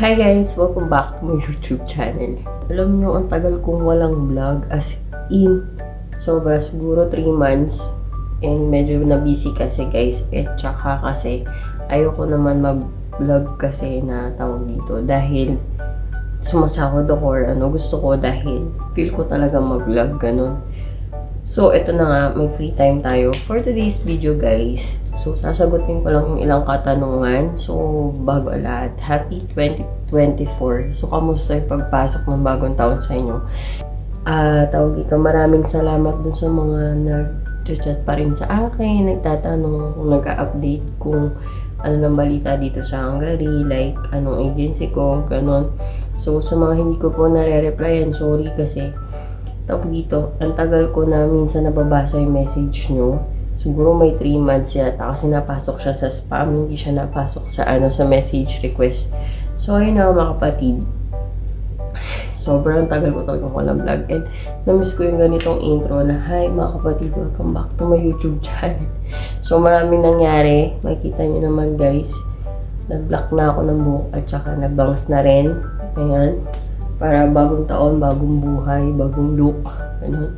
Hi guys! Welcome back to my YouTube channel. Alam niyo, ang tagal kong walang vlog as in sobra siguro 3 months and medyo na busy kasi guys at tsaka kasi ayoko naman mag-vlog kasi na tawag dito dahil sumasahod ako or ano gusto ko dahil feel ko talaga mag-vlog ganun. So, ito na nga, may free time tayo for today's video, guys. So, sasagutin ko lang yung ilang katanungan. So, bago lahat, happy 2024. So, kamusta yung pagpasok ng bagong taon sa inyo? Ah, tawag dito, maraming salamat dun sa mga nag-chat pa rin sa akin, nagtatanong kung nag-update kung ano ng balita dito sa Hungary, like anong agency ko, ganun. So, sa mga hindi ko po nare-replyan, sorry kasi tawag dito, ang tagal ko na minsan nababasa yung message nyo. Siguro may 3 months yata kasi napasok siya sa spam, hindi siya napasok sa ano sa message request. So, ayun na mga kapatid. Sobrang tagal ko talagang walang vlog. And na-miss ko yung ganitong intro na, Hi mga kapatid, welcome back to my YouTube channel. So, maraming nangyari. Makikita nyo naman guys. Nag-block na ako ng buhok at saka nag-bangs na rin. Ayan para bagong taon, bagong buhay, bagong look. Ganun.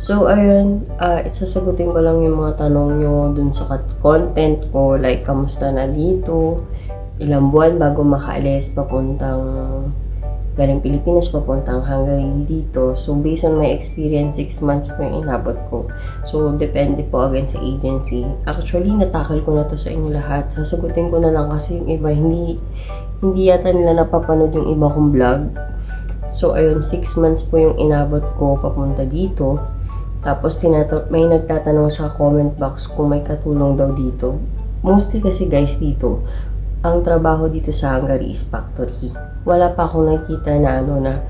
So, ayun, uh, isasagutin ko lang yung mga tanong nyo dun sa content ko, like, kamusta na dito, ilang buwan bago makaalis, papuntang galing Pilipinas, papuntang Hungary dito. So, based on my experience, 6 months po yung inabot ko. So, depende po again sa agency. Actually, natakal ko na to sa inyo lahat. Sasagutin ko na lang kasi yung iba, hindi, hindi yata nila napapanood yung iba kong vlog. So, ayun, 6 months po yung inabot ko papunta dito. Tapos, tinato may nagtatanong sa comment box kung may katulong daw dito. Mostly kasi guys dito, ang trabaho dito sa Hungary is factory. Wala pa akong nakita na ano na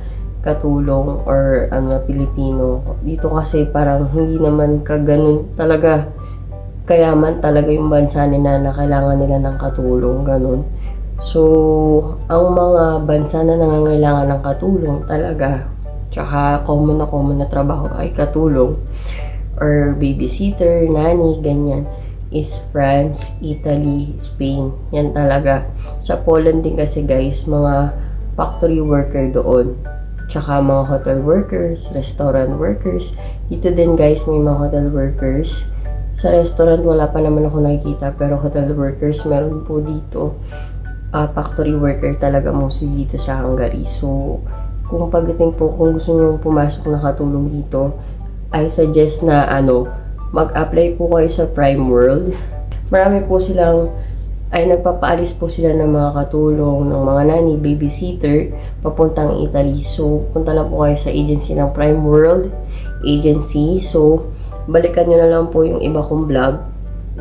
katulong or ano Pilipino. Dito kasi parang hindi naman kaganon talaga kayaman talaga yung bansa nila na kailangan nila ng katulong, ganun. So, ang mga bansa na nangangailangan ng katulong talaga, tsaka common na common na trabaho ay katulong or babysitter, nanny, ganyan is France, Italy, Spain. Yan talaga. Sa Poland din kasi guys, mga factory worker doon. Tsaka mga hotel workers, restaurant workers. Dito din guys, may mga hotel workers. Sa restaurant, wala pa naman ako nakikita. Pero hotel workers, meron po dito uh, factory worker talaga mostly dito sa Hungary. So, kung pagdating po, kung gusto nyo pumasok na katulong dito, I suggest na ano, mag-apply po kayo sa Prime World. Marami po silang, ay nagpapaalis po sila ng mga katulong, ng mga nanny, babysitter, papuntang Italy. So, punta lang po kayo sa agency ng Prime World Agency. So, balikan nyo na lang po yung iba kong vlog.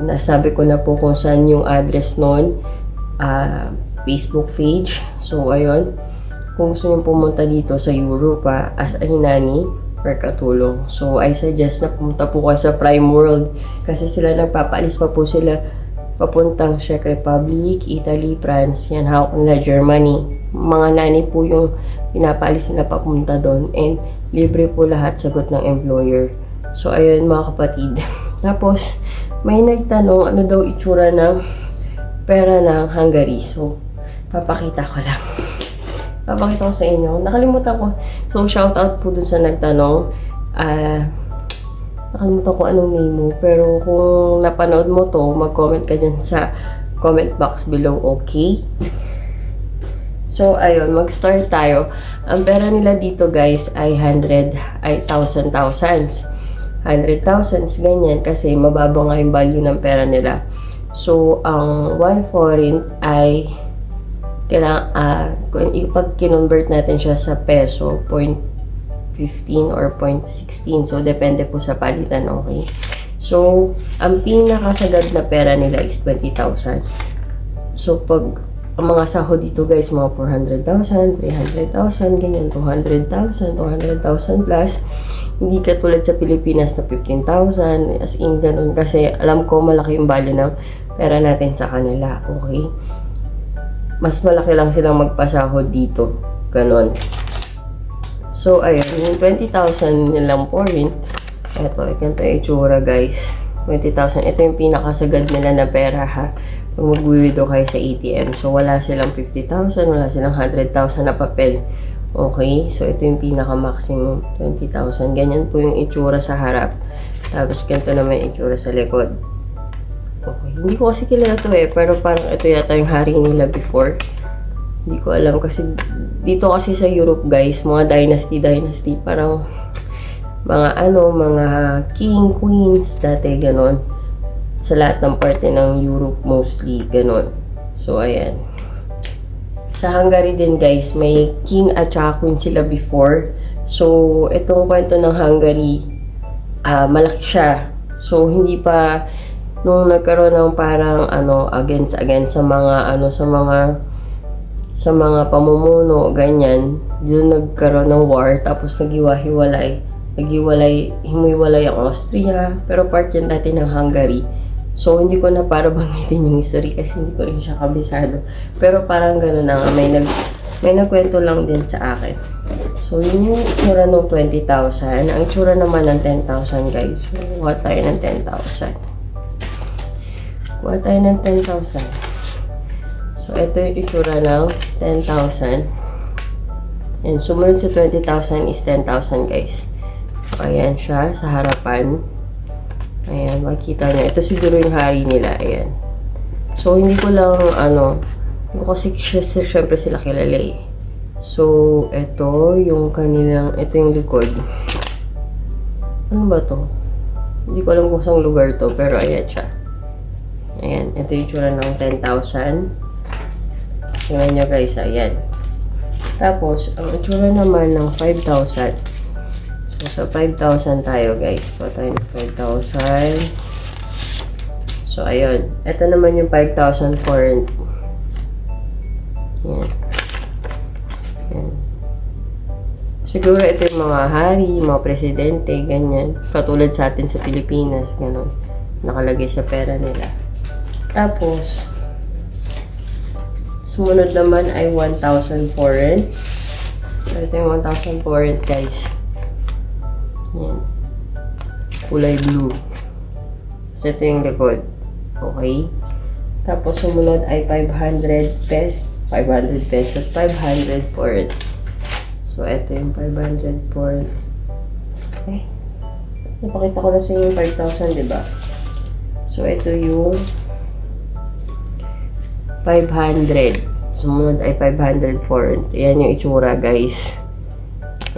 Nasabi ko na po kung saan yung address nun uh, Facebook page. So, ayun. Kung gusto nyo pumunta dito sa Europa as a nanny or katulong. So, I suggest na pumunta po kayo sa Prime World kasi sila nagpapaalis pa po sila papuntang Czech Republic, Italy, France, yan, hawak nila Germany. Mga nanny po yung pinapaalis nila papunta doon and libre po lahat sagot ng employer. So, ayun mga kapatid. Tapos, may nagtanong ano daw itsura ng pera ng Hungary. So, papakita ko lang. papakita ko sa inyo. Nakalimutan ko. So, shout out po dun sa nagtanong. Ah, uh, nakalimutan ko anong name mo. Pero kung napanood mo to, mag-comment ka dyan sa comment box below, okay? So, ayun, mag-start tayo. Ang pera nila dito, guys, ay 100, ay 1,000 thousands. 100 thousands, ganyan, kasi mababa nga yung value ng pera nila. So, ang 1 forint ay kailangan, uh, kung pag kinonvert natin siya sa peso, 0.15 or 0.16. So, depende po sa palitan, okay? So, ang pinakasagad na pera nila is 20,000. So, pag ang mga sahod dito guys, mga 400,000, 300,000, ganyan, 200,000, 200,000 plus. Hindi katulad sa Pilipinas na 15,000, as in ganun. Kasi alam ko malaki yung value ng pera natin sa kanila. Okay? Mas malaki lang silang magpasahod dito. Ganon. So, ayun. Yung 20,000 nilang point. Ito, ganito yung itsura guys. 20,000. Ito yung pinakasagad nila na pera ha. pag mag-withdraw kayo sa ATM. So, wala silang 50,000, wala silang 100,000 na papel. Okay? So, ito yung pinaka-maximum, 20,000. Ganyan po yung itsura sa harap. Tapos, ganito naman yung itsura sa likod. Okay. Hindi ko kasi kilala to eh, pero parang ito yata yung hari nila before. Hindi ko alam kasi dito kasi sa Europe guys, mga dynasty, dynasty, parang mga ano, mga king, queens, dati ganon. Sa lahat ng parte ng Europe mostly, ganon. So, ayan. Sa Hungary din guys, may king at saka queen sila before. So, itong kwento ng Hungary, ah, malaki siya. So, hindi pa nung nagkaroon ng parang ano against against sa mga ano sa mga sa mga pamumuno ganyan doon nagkaroon ng war tapos nagiwa-hiwalay nagiwalay himiwalay ang Austria pero part yan dati ng Hungary so hindi ko na para banggitin yung history kasi hindi ko rin siya kabisado pero parang gano'n na nga may nag may nagkwento lang din sa akin so yun yung tsura ng 20,000 ang tsura naman ng 10,000 guys so kuha tayo ng 10,000 Kuha tayo ng 10,000. So, ito yung itsura ng 10,000. And sumunod sa 20,000 is 10,000 guys. So, ayan siya sa harapan. Ayan, makikita nyo. Ito siguro yung hari nila. Ayan. So, hindi ko lang, ano, kasi sy- syempre sila kilala eh. So, ito yung kanilang, ito yung likod. Ano ba to? Hindi ko alam kung saan lugar to, pero ayan siya. Ayan, ito yung tsura ng 10,000. Tingnan nyo guys, ayan. Tapos, ang itsura naman ng 5,000. So, sa 5,000 tayo guys. Pa tayo ng 5,000. So, ayun. Ito naman yung 5,000 for... Ayan. Ayan. Siguro ito yung mga hari, mga presidente, ganyan. Katulad sa atin sa Pilipinas, ganun. Nakalagay sa pera nila. Tapos, sumunod naman ay 1,000 foreign. So, ito yung 1,000 foreign, guys. Yan. Kulay blue. So, ito yung likod. Okay? Tapos, sumunod ay 500 pesos. 500 pesos. 500 foreign. So, ito yung 500 foreign. Okay? Napakita ko na sa inyo yung 5,000, di ba? So, ito yung 500. Sumunod ay 500 for. Ayan yung itsura, guys.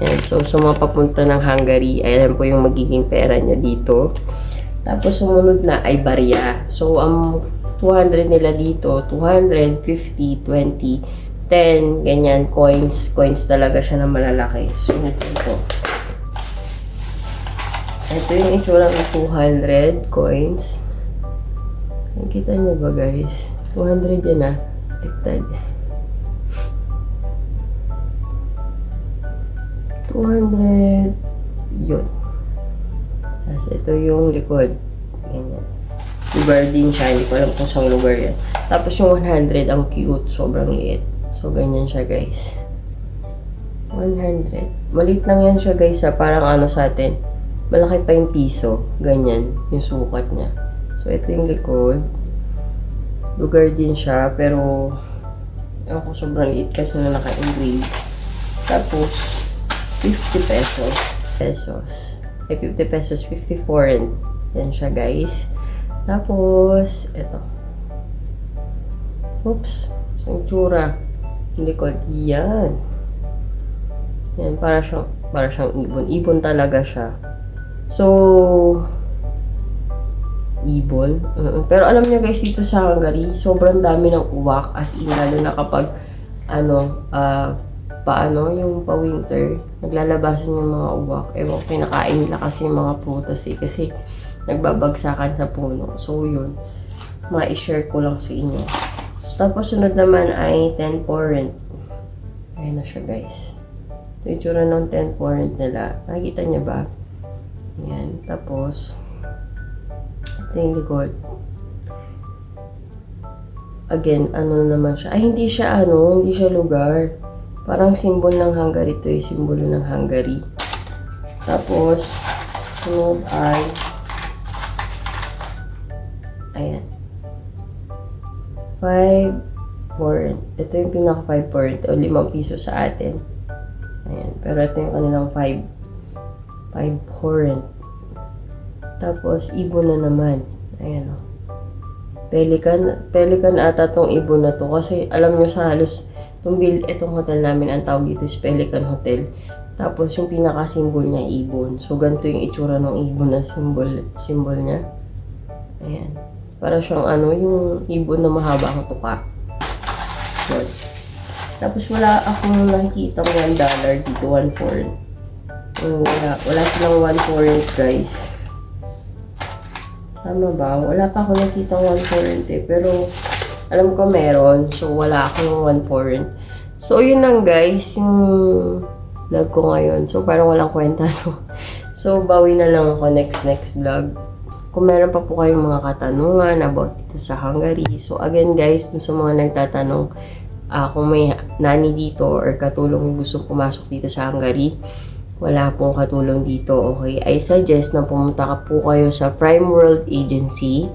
Ayan. So, sa mga papunta ng Hungary, ayan po yung magiging pera nyo dito. Tapos, sumunod na ay barya. So, ang 200 nila dito, 200, 50, 20, 10, ganyan, coins. Coins talaga siya na malalaki. So, ito. Ito yung itsura ng 200 coins. Nakikita nyo ba, guys? 200 yan ah. Baliktad. 200 yun. Tapos ito yung likod. Ganyan. Lugar din siya. Hindi ko alam kung saan lugar yan. Tapos yung 100, ang cute. Sobrang liit. So, ganyan siya guys. 100. Maliit lang yan siya guys ha. Parang ano sa atin. Malaki pa yung piso. Ganyan. Yung sukat niya. So, ito yung likod lugar din siya, pero ewan ko sobrang liit kasi na naka-engrave. Tapos, 50 pesos. Pesos. Ay, 50 pesos, 50 foreign. Yan siya, guys. Tapos, eto. Oops. Isang tsura. Likod. Yan. Yan, para siyang, para siyang ibon. Ibon talaga siya. So, ibon. Mm, Pero alam niyo guys, dito sa Hungary, sobrang dami ng uwak. As in, lalo na kapag, ano, ah, paano, yung pa-winter, naglalabasan yung mga uwak. Ewan ko, kinakain nila kasi yung mga prutas eh. Kasi, nagbabagsakan sa puno. So, yun. Ma-share ko lang sa inyo. So, tapos, sunod naman ay 10 porent. Ayan na siya, guys. Ito yung tsura ng 10 porent nila. Nakikita niyo ba? Ayan. Tapos, ito yung likod. Again, ano na naman siya. Ay, hindi siya ano, hindi siya lugar. Parang symbol ng Hungary to yung simbolo ng Hungary. Tapos, sunod ay, ayan. 5 foreign. Ito yung pinaka 5 foreign o 5 piso sa atin. Ayan. Pero ito yung kanilang 5 5 foreign. Tapos, ibon na naman. Ayan o. Pelican, Pelican ata tong ibon na to. Kasi alam nyo sa halos, itong, bil, itong hotel namin, ang tawag dito is Pelican Hotel. Tapos yung pinaka-symbol niya, ibon. So, ganito yung itsura ng ibon na symbol, symbol niya. Ayan. Para siyang ano, yung ibon na mahaba ang tuka. Yun. Tapos wala akong nakikita 1 dollar dito, 1 foreign. Oh, wala, wala silang 1 foreign guys. Tama ba? Wala pa ako nakita 1 foreign eh. Pero alam ko meron. So wala akong 1 foreign. So yun lang guys, yung vlog ko ngayon. So parang walang kwenta no. So bawi na lang ako next next vlog. Kung meron pa po kayong mga katanungan about dito sa Hungary. So again guys, dun sa mga nagtatanong ah, kung may nani dito or katulong gustong pumasok dito sa Hungary, wala pong katulong dito, okay? I suggest na pumunta ka po kayo sa Prime World Agency.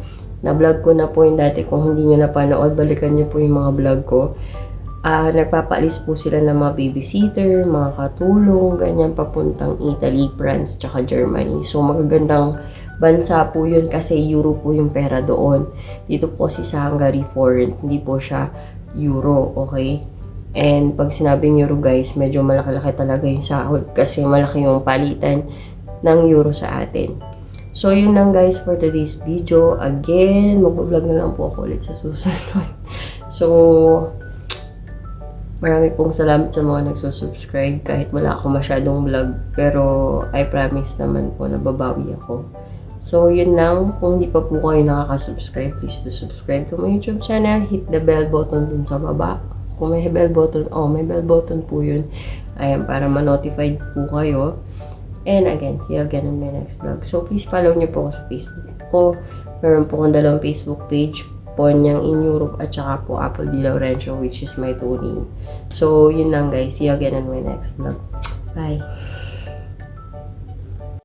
Na-vlog ko na po yung dati. Kung hindi nyo napanood, balikan nyo po yung mga vlog ko. Ah, nagpapaalis po sila ng mga babysitter, mga katulong, ganyan papuntang Italy, France, tsaka Germany. So, magagandang bansa po yun kasi euro po yung pera doon. Dito po si sa Hungary foreign, hindi po siya euro, okay? And pag sinabing euro guys, medyo malaki-laki talaga yung sahod kasi malaki yung palitan ng euro sa atin. So, yun lang guys for today's video. Again, mag-vlog na lang po ako ulit sa susunod. So, marami pong salamat sa mga nagsusubscribe kahit wala ako masyadong vlog. Pero, I promise naman po na babawi ako. So, yun lang. Kung hindi pa po kayo nakaka-subscribe, please do subscribe to my YouTube channel. Hit the bell button dun sa baba. Kung may bell button, oh, may bell button po yun. Ayan, para ma-notified po kayo. And again, see you again in my next vlog. So, please follow niyo po ako sa Facebook ko. Meron po akong dalawang Facebook page. Ponyang in Europe at saka po Apple Di Laurencio which is my two name. So, yun lang guys. See you again in my next vlog. Bye!